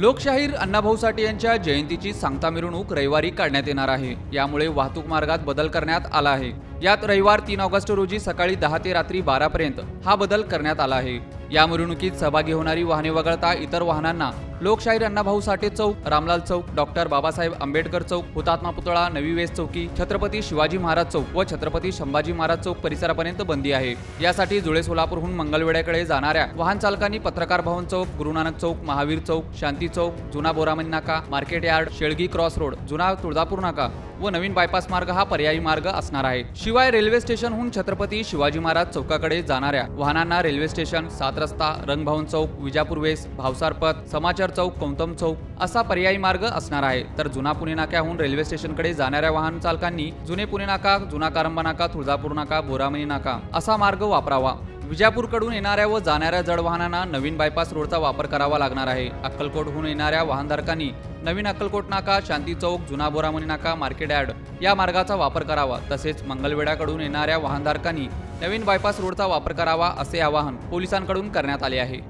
लोकशाहीर अण्णाभाऊ साठे यांच्या जयंतीची सांगता मिरवणूक रविवारी काढण्यात येणार आहे. यामुळे वाहतूक मार्गात बदल करण्यात आला आहे. यात रविवार तीन ऑगस्ट रोजी सकाळी दहा ते रात्री बारा पर्यंत हा बदल करण्यात आला आहे. या मिरवणुकीत सहभागी होणारी वाहने वगळता इतर वाहनांना लोकशाहीर अण्णाभाऊ साठे चौक रामलाल चौक डॉक्टर बाबासाहेब आंबेडकर चौक हुतात्मा पुतळा नवी वेस चौकी छत्रपती शिवाजी महाराज चौक व छत्रपती संभाजी महाराज चौक परिसरापर्यंत बंदी आहे. यासाठी जुळे सोलापूरहून मंगलवेड्याकडे जाणाऱ्या वाहन चालकांनी पत्रकार भवन चौक गुरुनानक चौक महावीर चौक शांती चौक जुना बोरामणी नाका market yard Shelgi cross road जुना तुळजापूर नाका व नवीन बायपास मार्ग हा पर्यायी मार्ग असणार आहे. शिवाय रेल्वे स्टेशनहून छत्रपती शिवाजी महाराज चौकाकडे जाणाऱ्या वाहनांना रेल्वे स्टेशन सात रस्ता रंगभवन चौक विजापूर वेस भावसार पथ समाचार चौक कौतम चौक असा पर्यायी मार्ग असणार आहे. तर जुना पुणे नाक्याहून रेल्वे स्टेशनकडे जाणाऱ्या वाहन चालकांनी जुने पुणे नाका जुना कारंबा नाका तुळजापूर नाका बोरामणी नाका असा मार्ग वापरावा. विजापूरकडून येणाऱ्या व जाणाऱ्या जड वाहनांना नवीन बायपास रोडचा वापर करावा लागणार आहे. अक्कलकोटहून येणाऱ्या वाहनधारकांनी नवीन अक्कलकोट नाका शांती चौक जुना बोरामणी नाका मार्केट यार्ड या मार्गाचा वापर करावा. तसेच मंगलवेढ्याकडून येणाऱ्या वाहनधारकांनी नवीन बायपास रोडचा वापर करावा असे आवाहन पोलिसांकडून करण्यात आले आहे.